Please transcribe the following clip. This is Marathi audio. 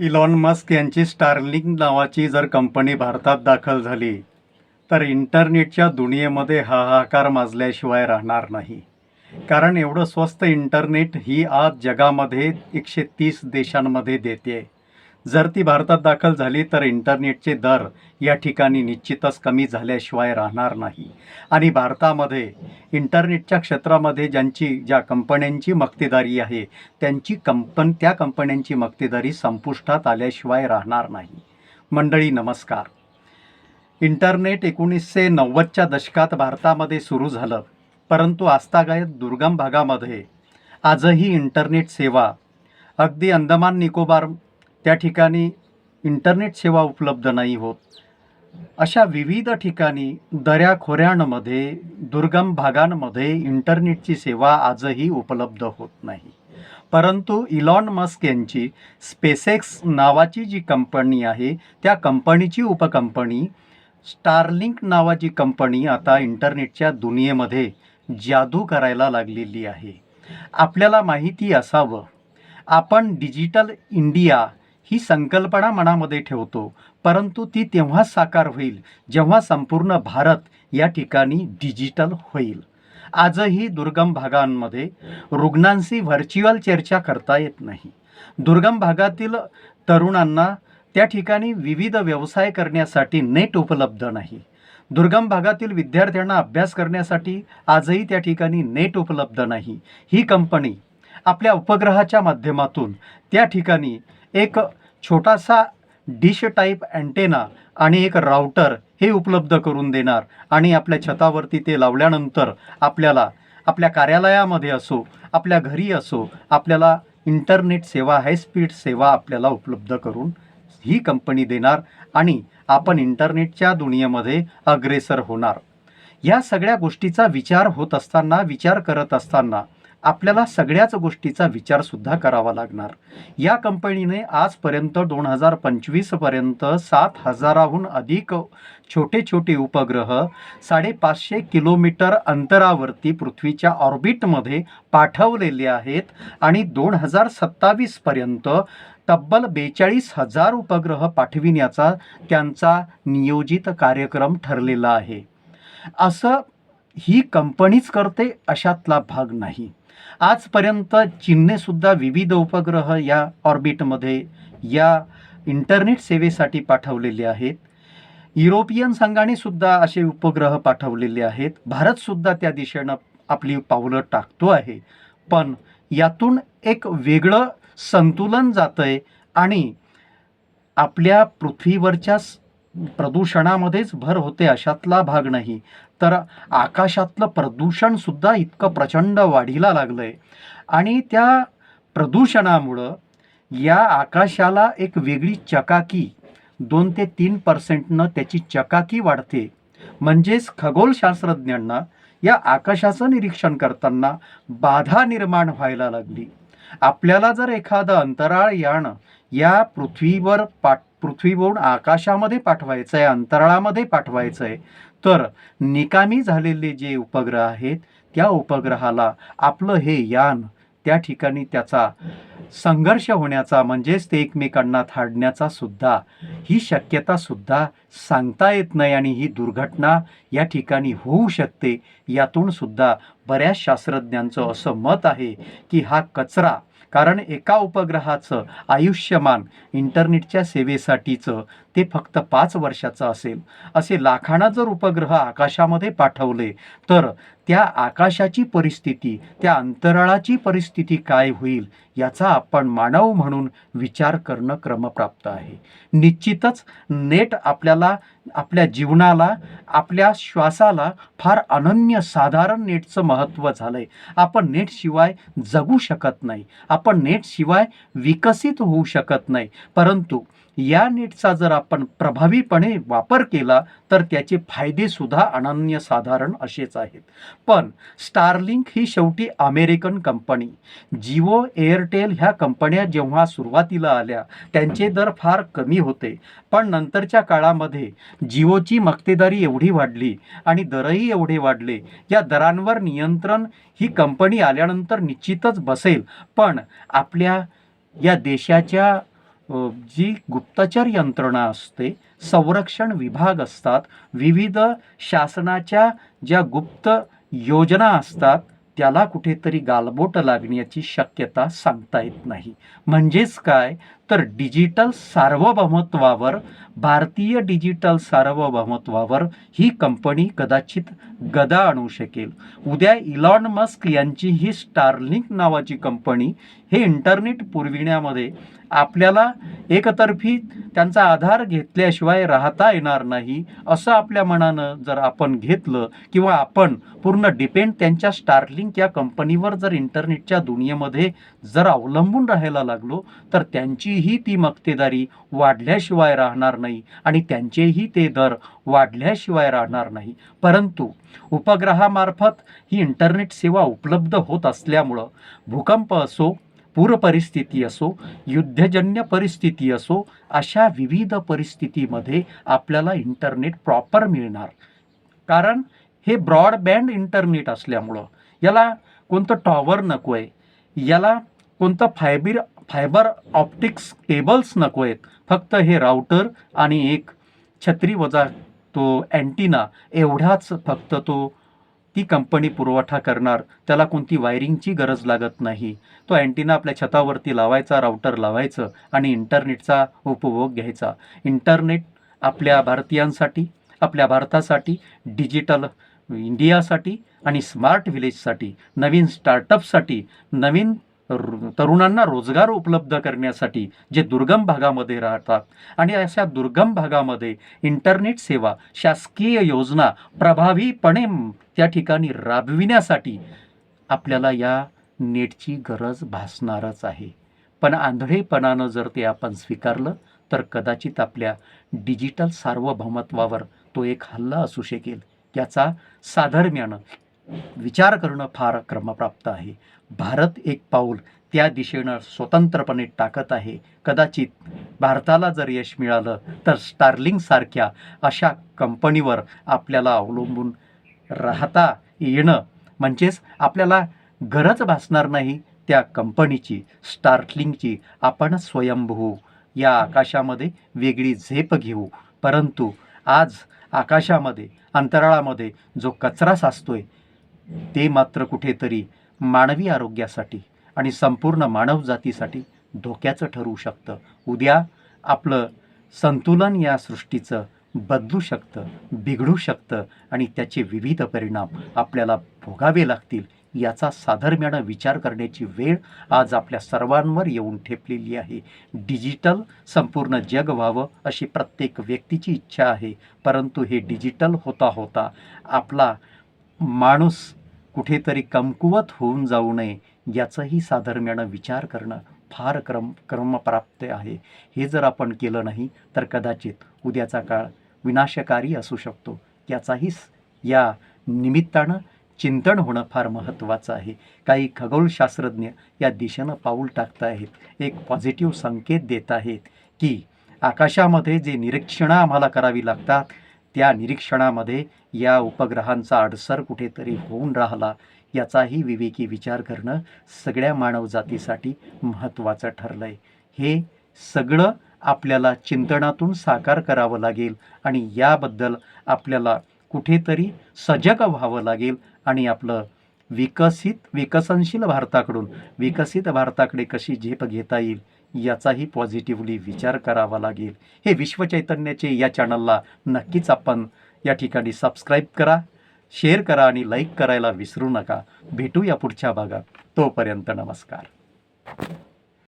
इलॉन मस्क यांची स्टारलिंक नावाची जर कंपनी भारतात दाखल झाली तर इंटरनेटच्या दुनियेमध्ये हाहाकार माजल्याशिवाय राहणार नाही. कारण एवढं स्वस्त इंटरनेट ही आज जगामध्ये एकशे तीस देशांमध्ये देते. जर ती भारतात दाखल झाली तर इंटरनेटचे दर या ठिकाणी निश्चितच कमी झाल्याशिवाय राहणार नाही. आणि भारतामध्ये इंटरनेटच्या क्षेत्रामध्ये ज्यांची ज्या कंपन्यांची मक्तेदारी आहे त्यांची कंपन त्या कंपन्यांची मक्तेदारी संपुष्टात आल्याशिवाय राहणार नाही. मंडळी नमस्कार. इंटरनेट एकोणीसशे नव्वदच्या दशकात भारतामध्ये सुरू झालं. परंतु आजतागायत दुर्गम भागामध्ये आजही इंटरनेट सेवा अगदी अंदमान निकोबार त्या ठिकाणी इंटरनेट सेवा उपलब्ध नाही होत. अशा विविध ठिकाणी दऱ्याखोऱ्यांमध्ये दुर्गम भागांमध्ये इंटरनेटची सेवा आजही उपलब्ध होत नाही. परंतु इलॉन मस्क यांची स्पेसेक्स नावाची जी कंपनी आहे त्या कंपनीची उपकंपनी स्टारलिंक नावाची कंपनी आता इंटरनेटच्या दुनियेमध्ये जादू करायला लागलेली आहे. आपल्याला माहिती असावं आपण डिजिटल इंडिया ही संकल्पना मनामध्ये ठेवतो. परंतु ती तेव्हाच साकार होईल जेव्हा संपूर्ण भारत या ठिकाणी डिजिटल होईल. आजही दुर्गम भागांमध्ये रुग्णांशी व्हर्च्युअल चर्चा करता येत नाही. दुर्गम भागातील तरुणांना त्या ठिकाणी विविध व्यवसाय करण्यासाठी नेट उपलब्ध नाही. दुर्गम भागातील विद्यार्थ्यांना अभ्यास करण्यासाठी आजही त्या ठिकाणी नेट उपलब्ध नाही. ही कंपनी आपल्या उपग्रहाच्या माध्यमातून त्या ठिकाणी एक छोटासा डिश टाईप अँटेना आणि एक राउटर हे उपलब्ध करून देणार. आणि आपल्या छतावरती ते लावल्यानंतर आपल्याला आपल्या कार्यालयामध्ये असो आपल्या घरी असो आपल्याला इंटरनेट सेवा हायस्पीड सेवा आपल्याला उपलब्ध करून ही कंपनी देणार आणि आपण इंटरनेटच्या दुनियेमध्ये अग्रेसर होणार. या सगळ्या गोष्टीचा विचार होत असताना विचार करत असताना आपल्याला सगळ्याच गोष्टीचा विचारसुद्धा करावा लागणार. या कंपनीने आजपर्यंत दोन हजार पंचवीसपर्यंत सात हजाराहून अधिक छोटे छोटे उपग्रह साडेपाचशे किलोमीटर अंतरावरती पृथ्वीच्या ऑर्बिटमध्ये पाठवलेले आहेत आणि दोन हजार सत्तावीसपर्यंत तब्बल बेचाळीस हजार उपग्रह पाठविण्याचा त्यांचा नियोजित कार्यक्रम ठरलेला आहे. असं ही कंपनीच करते अशातला भाग नाही. आजपर्यंत चीनने सुद्धा विविध उपग्रह या ऑर्बिटमध्ये या इंटरनेट सेवेसाठी पाठवलेले आहेत. युरोपियन संघाने सुद्धा असे उपग्रह पाठवलेले आहेत. भारतसुद्धा त्या दिशेनं आपली पावलं टाकतो आहे. पण यातून एक वेगळं संतुलन जातं आहे आणि आपल्या पृथ्वीवरच्या प्रदूषणामध्येच भर होते अशातला भाग नाही. तर आकाशातलं प्रदूषणसुद्धा इतकं प्रचंड वाढीला लागलं आहे आणि त्या प्रदूषणामुळं या आकाशाला एक वेगळी चकाकी दोन ते तीन पर्सेंटनं त्याची चकाकी वाढते. म्हणजेच खगोलशास्त्रज्ञांना या आकाशाचं निरीक्षण करताना बाधा निर्माण व्हायला लागली. आपल्याला जर एखादं अंतराळ यान या पृथ्वीवर पाठ पृथ्वीवरून आकाशामध्ये पाठवायचं आहे अंतराळामध्ये पाठवायचं आहे तर निकामी झालेले जे उपग्रह आहेत त्या उपग्रहाला आपलं हे यान त्या ठिकाणी त्याचा संघर्ष होण्याचा म्हणजेच ते एकमेकांना थाडण्याचा सुद्धा ही शक्यता सुद्धा सांगता येत नाही आणि ही दुर्घटना या ठिकाणी होऊ शकते यातून सुद्धा बऱ्याच शास्त्रज्ञांचं असं मत आहे की हा कचरा कारण एका उपग्रहाचं आयुष्यमान इंटरनेटच्या सेवेसाठीचं ते फक्त पाच वर्षाचं असेल असे लाखाना जर उपग्रह आकाशामध्ये पाठवले तर त्या आकाशाची परिस्थिती त्या अंतराळाची परिस्थिती काय होईल याचा आपण मानव म्हणून विचार करणं क्रमप्राप्त आहे. निश्चितच नेट आपल्याला आपल्या जीवनाला आपल्या श्वासाला फार अनन्य साधारण नेटचं महत्त्व झालं आहे आपण नेटशिवाय जगू शकत नाही. आपण नेटशिवाय विकसित होऊ शकत नाही. परंतु या नेटचा जर आपण प्रभावीपणे वापर केला तर त्याचे फायदेसुद्धा अनन्यसाधारण असेच आहेत. पण स्टारलिंक ही शेवटी अमेरिकन कंपनी. जिओ एअरटेल ह्या कंपन्या जेव्हा सुरुवातीला आल्या त्यांचे दर फार कमी होते. पण नंतरच्या काळामध्ये जिओची मक्तेदारी एवढी वाढली आणि दरही एवढे वाढले. या दरांवर नियंत्रण ही कंपनी आल्यानंतर निश्चितच बसेल. पण आपल्या या देशाच्या जी गुप्तचर यंत्रणा असते संरक्षण विभाग असतात विविध शासनाच्या ज्या गुप्त योजना असतात त्याला कुठेतरी गालबोट लागण्याची शक्यता सांगता येत नाही. म्हणजेच काय? तर डिजिटल सार्वभौमत्वावर भारतीय डिजिटल सार्वभौमत्वावर ही कंपनी कदाचित गदा आणू शकेल. उद्या इलॉन मस्क यांची ही स्टारलिंक नावाची कंपनी हे इंटरनेट पुरविण्यामध्ये आपल्याला एकतर्फी त्यांचा आधार घेतल्याशिवाय राहता येणार नाही असं आपल्या मनानं जर आपण घेतलं किंवा आपण पूर्ण डिपेंड त्यांच्या स्टारलिंक या कंपनीवर जर इंटरनेटच्या दुनियेमध्ये जर अवलंबून राहायला लागलो तर त्यांचीही ती मक्तेदारी वाढल्याशिवाय राहणार नाही आणि त्यांचेही ते दर वाढल्याशिवाय राहणार नाही. परंतु उपग्रहामार्फत ही इंटरनेट सेवा उपलब्ध होत असल्यामुळं भूकंप असो पूर परिस्थिती असो युद्धजन्य परिस्थिती असो अशा विविध परिस्थितीमध्ये आपल्याला इंटरनेट प्रॉपर मिळणार. कारण हे ब्रॉडबँड इंटरनेट असल्यामुळं याला कोणतं टॉवर नको आहे याला कोणतं फायबर फायबर ऑप्टिक्स केबल्स नको आहेत फक्त हे राउटर आणि एक छत्री वजा तो अँटिना एवढाच फक्त तो ती कंपनी पुरवठा करणार त्याला कोणती वायरिंगची गरज लागत नाही. तो अँटिना आपल्या छतावरती लावायचा राउटर लावायचं आणि इंटरनेटचा उपभोग घ्यायचा. इंटरनेट आपल्या भारतीयांसाठी आपल्या भारतासाठी डिजिटल इंडियासाठी आणि स्मार्ट विलेजसाठी नवीन स्टार्टअपसाठी नवीन तरुणांना रोजगार उपलब्ध करण्यासाठी जे दुर्गम भागामध्ये राहतात आणि अशा दुर्गम भागामध्ये इंटरनेट सेवा शासकीय योजना प्रभावीपणे त्या ठिकाणी राबविण्यासाठी आपल्याला या नेटची गरज भासणारच आहे. पण आंधळेपणानं जर ते आपण स्वीकारलं तर कदाचित आपल्या डिजिटल सार्वभौमत्वावर तो एक हल्ला असू शकेल. याचा साधर्म्यानं विचार करणं फार क्रमप्राप्त आहे. भारत एक पाऊल त्या दिशेनं स्वतंत्रपणे टाकत आहे. कदाचित भारताला जर यश मिळालं तर स्टार्लिंगसारख्या अशा कंपनीवर आपल्याला अवलंबून राहता येणं म्हणजेच आपल्याला गरज भासणार नाही त्या कंपनीची स्टार्टलिंगची आपण स्वयंभू. या आकाशामध्ये वेगळी झेप घेऊ. परंतु आज आकाशामध्ये अंतराळामध्ये जो कचरा साचतो आहे ते मात्र कुठेतरी मानवी आरोग्यासाठी आणि संपूर्ण मानवजातीसाठी धोक्याचं ठरू शकतं. उद्या आपलं संतुलन या सृष्टीचं बदलू शकतं बिघडू शकतं आणि त्याचे विविध परिणाम आपल्याला भोगावे लागतील याचा साधर्म्यानं विचार करण्याची वेळ आज आपल्या सर्वांवर येऊन ठेपलेली आहे. डिजिटल संपूर्ण जग व्हावं अशी प्रत्येक व्यक्तीची इच्छा आहे परंतु हे डिजिटल होता होता आपला माणूस कुठेतरी कमकुवत होऊन जाऊ नये याचंही साधर्म्यानं विचार करणं फार क्रम क्रमप्राप्त आहे. हे जर आपण केलं नाही तर कदाचित उद्याचा काळ विनाशकारी असू शकतो. याचाही या निमित्तानं चिंतन होणं फार महत्त्वाचं आहे. काही खगोलशास्त्रज्ञ या दिशेनं पाऊल टाकत आहेत एक पॉझिटिव्ह संकेत देत आहेत की आकाशामध्ये जे निरीक्षणं आम्हाला करावी लागतात त्या निरीक्षणामध्ये या उपग्रहांचा अडसर कुठेतरी होऊन राहिला याचाही विवेकी विचार करणं सगळ्या मानवजातीसाठी महत्त्वाचं ठरलं आहे हे सगळं आपल्याला चिंतनातून साकार करावं लागेल आणि याबद्दल आपल्याला कुठेतरी सजग व्हावं लागेल आणि आपलं विकसित विकसनशील भारताकडून विकसित भारताकडे कशी झेप घेता येईल याचाही पॉझिटिव्हली विचार करावा लागेल. हे विश्वचैतन्याचे या चॅनलला नक्कीच आपण या ठिकाणी सबस्क्राईब करा शेअर करा आणि लाईक करायला विसरू नका. भेटू या पुढच्या भागात. तोपर्यंत नमस्कार.